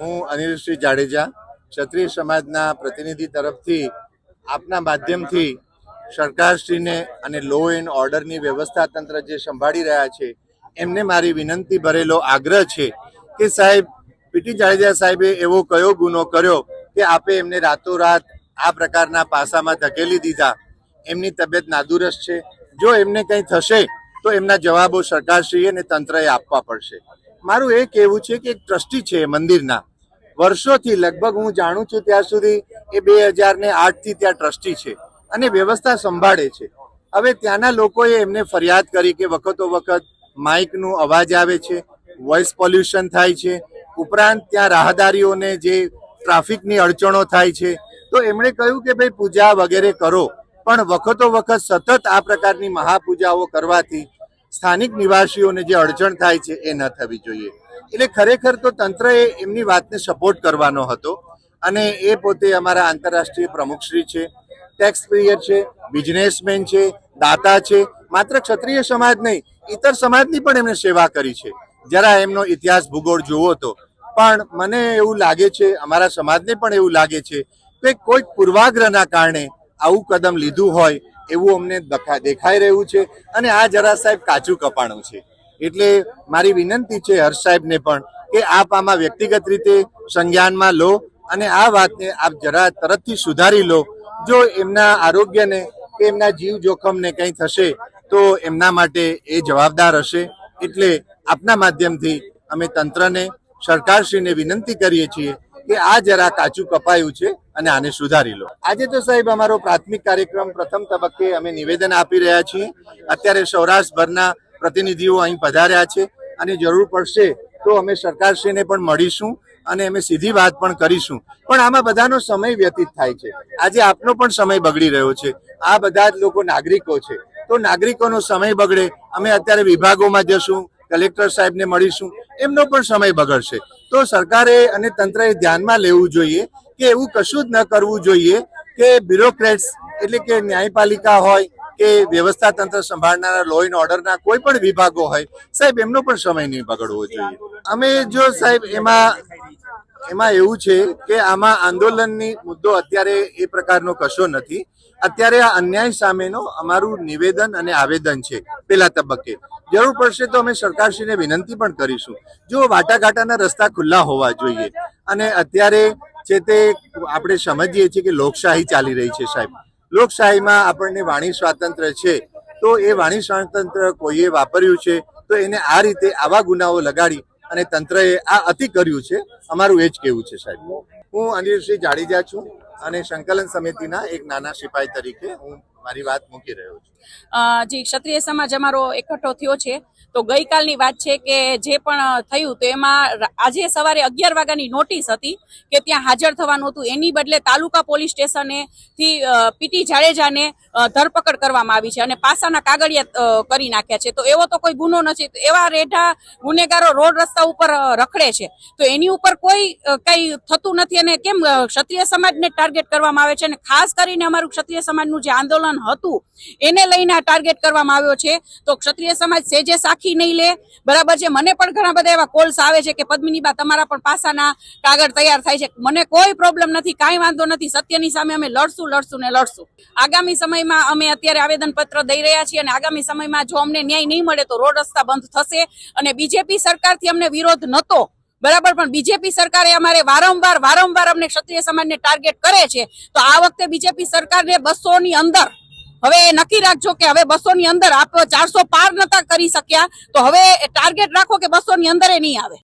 હું અનિલસિંહ જાડેજા, ક્ષત્રિય સમાજના પ્રતિનિધિ તરફથી આપના માધ્યમથી સરકારશ્રીને અને લો એન્ડ ઓર્ડરની વ્યવસ્થા તંત્ર જે સંભાળી રહ્યા છે, એમને મારી વિનંતી ભરેલો આગ્રહ છે કે સાહેબ પીટી જાડેજા સાહેબે એવો કયો ગુનો કર્યો કે આપે એમને રાતોરાત આ પ્રકારના પાસામાં ધકેલી દીધા? એમની તબિયત નાદુરસ્ત છે. જો એમને કંઈ થશે, તો એમના જવાબો સરકારશ્રીએ અને તંત્રએ આપવા પડશે. મારું એ કહેવું છે કે એક ટ્રસ્ટી છે મંદિરના. વર્ષોથી લગભગ હું જાણું છું ત્યાં સુધી એ બે હજાર ને આઠથી ત્યાં ટ્રસ્ટી છે અને વ્યવસ્થા સંભાળે છે. હવે ત્યાંના લોકોએ એમને ફરિયાદ કરી કે વખતો વખત માઇકનું અવાજ આવે છે, વોઇસ પોલ્યુશન થાય છે, ઉપરાંત ત્યાં રાહદારીઓને જે ટ્રાફિકની અડચણો થાય છે. તો એમણે કહ્યું કે ભાઈ પૂજા વગેરે કરો, પણ વખતો વખત સતત આ પ્રકારની મહાપૂજાઓ કરવાથી સ્થાનિક નિવાસીઓને જે અડચણ થાય છે એ ન થવી જોઈએ. એટલે ખરેખર તો તંત્રએ એમની વાતને સપોર્ટ કરવાનો હતો અને એ પોતે અમારા આંતરરાષ્ટ્રીય પ્રમુખશ્રી છે ટેક્સ પ્રિયર છે બિઝનેસમેન છે, દાતા છે, માત્ર ક્ષત્રિય સમાજ નહીં ઇતર સમાજની પણ એમણે સેવા કરી છે. જરા એમનો ઇતિહાસ ભૂગોળ જોવો તો. પણ મને એવું લાગે છે, અમારા સમાજને પણ એવું લાગે છે કે કોઈક પૂર્વાગ્રહના કારણે આવું કદમ લીધું હોય એવું અમને દખા- દેખાઈ રહ્યું છે અને આ જરા સાહેબ કાચું કપાણું છે. એટલે મારી વિનંતી છે હર્ષ સાહેબને પણ કે આપ આમાં વ્યક્તિગત રીતે સંજ્ઞાનમાં લો અને આ વાતને આપ જરા તરતથી સુધારી લો. જો એમના આરોગ્યને કે એમના જીવ જોખમને કંઈ થશે, તો એમના માટે એ જવાબદાર હશે. એટલે આપના માધ્યમથી અમે તંત્રને, સરકારશ્રીને વિનંતી કરીએ છીએ કે આ જરા કાચું કપાયું છે અને આને સુધારી લો. આજે તો સાહેબ અમારો પ્રાથમિક કાર્યક્રમ પ્રથમ તબક્કે અમે નિવેદન આપી રહ્યા છીએ. અત્યારે સૌરાષ્ટ્રભરના પ્રતિનિધિઓ અહીં પધાર્યા છે અને જરૂર પડશે તો અમે સરકારશ્રીને પણ મળીશું અને અમે સીધી વાત પણ કરીશું. પણ આમાં બધાનો સમય વ્યતીત થાય છે. આજે આપનો પણ સમય બગડી રહ્યો છે. આ બધા જ લોકો નાગરિકો છે. તો નાગરિકોનો સમય બગડે. અમે અત્યારે વિભાગોમાં જશું, કલેક્ટર સાહેબને મળીશું. એમનો પણ સમય બગડશે. તો સરકારે અને તંત્રએ ધ્યાનમાં લેવું જોઈએ કે એવું કશું જ ન કરવું જોઈએ કે બ્યુરોક્રેટ્સ એટલે કે ન્યાયપાલિકા હોય કે વ્યવસ્થા તંત્ર સંભાળનારા લો એન્ડ ઓર્ડરના કોઈ પણ વિભાગો હોય, સાહેબ, એમનો પણ સમય નહીં બગડવો જોઈએ. અમે જો સાહેબ, એમાં એમાં એવું છે કે આમાં આંદોલનની મુદ્દો અત્યારે એ પ્રકારનો કશો નથી. અત્યારે આ અન્યાય સામેનો અમારું નિવેદન અને આવેદન છે પેલા તબક્કે. જરૂર પડશે તો અમે સરકારશ્રીને વિનંતી પણ કરીશું. જો વાટાઘાટાના રસ્તા ખુલ્લા હોવા જોઈએ. અને અત્યારે છે તે આપણે સમજીએ છીએ કે લોકશાહી ચાલી રહી છે સાહેબ. લોકશાહીમાં આપણને વાણી સ્વાતંત્ર્ય છે. તો એ વાણી સ્વાતંત્ર્ય કોઈએ વાપર્યું છે તો એને આ રીતે આવા ગુનાઓ લગાડી અને તંત્રએ આ અતિ કર્યું છે. અમારું એ જ કેવું છે સાહેબ. હું અનિલસિંહ જાડેજા છું અને સંકલન સમિતિના એક નાના સિપાઈ તરીકે હું મારી વાત મૂકી રહ્યો છું. જી, ક્ષત્રિય સમાજ અમારો એકઠો થયો છે. તો ગઈકાલની વાત છે કે જે પણ થયું તો એમાં આજે સવારે અગિયાર વાગ્યાની નોટિસ હતી કે ત્યાં હાજર થવાનું હતું. એની બદલે તાલુકા પોલીસ સ્ટેશને થી પીટી જાડેજાને ધરપકડ કરવામાં આવી છે અને પાસાના કાગળિયા કરી નાખ્યા છે. તો એવો તો કોઈ ગુનો નથી. એવા રેઢા ગુનેગારો રોડ રસ્તા ઉપર રખડે છે. તો એની ઉપર કોઈ કઈ થતું નથી અને કેમ ક્ષત્રિય સમાજને ટાર્ગેટ કરવામાં આવે છે? અને ખાસ કરીને અમારું ક્ષત્રિય સમાજનું જે આંદોલન હતું. એને લઈને આ ટાર્ગેટ કરવામાં આવ્યો છે. તો ક્ષત્રિય સમાજ સેજે સાખી નહીં લે, બરાબર છે. મને પણ ઘણા બધા એવા કોલ્સ આવે છે કે પદ્મિનીબા, તમારા પણ પાસાના કાગળ તૈયાર થાય છે. મને કોઈ પ્રોબ્લેમ નથી, કાંઈ વાંધો નથી. સત્યની સામે અમે લડશું લડશું ને લડશું. આગામી સમયમાં અમે અત્યારે આવેદનપત્ર દઈ રહ્યા છીએ અને આગામી સમયમાં જો અમને ન્યાય નહીં મળે તો રોડ રસ્તા બંધ થશે અને બીજેપી સરકારથી અમને વિરોધ નહોતો બરાબર? પણ બીજેપી સરકારે અમારે વારંવાર વારંવાર અમને ક્ષત્રિય સમાજને ટાર્ગેટ કરે છે. તો આ વખતે બીજેપી સરકારને બસો ની અંદર હવે નક્કી રાખજો કે હવે બસો ની અંદર આપ ચારસો પાર નતા કરી શક્યા, તો હવે ટાર્ગેટ રાખો કે બસો ની અંદર એ નહીં આવે.